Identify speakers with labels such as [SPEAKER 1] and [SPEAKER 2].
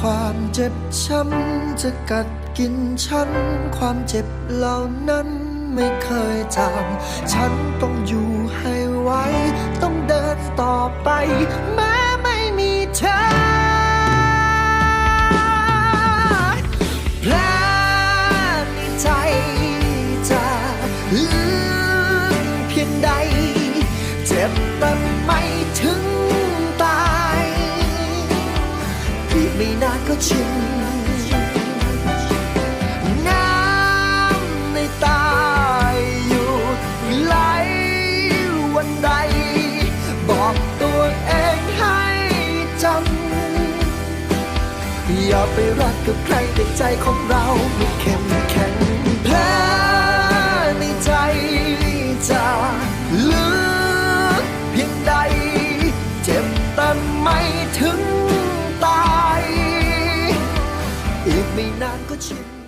[SPEAKER 1] ความเจ็บช้ำจะกัดกินฉัน ความเจ็บเหล่านั้นไม่เคยจางฉันต้องอยู่ให้ไวต้องเดินต่อไป แม้ไม่มีเธอแผลในใจจะลึกเพียงใด เจ็บแต่ไไม่นานก็ชินน้ำในตาอยู่ไหลวันใด บอกตัวเองให้จำอย่าไปรักกับใครแต่ใจของเรา ถึงต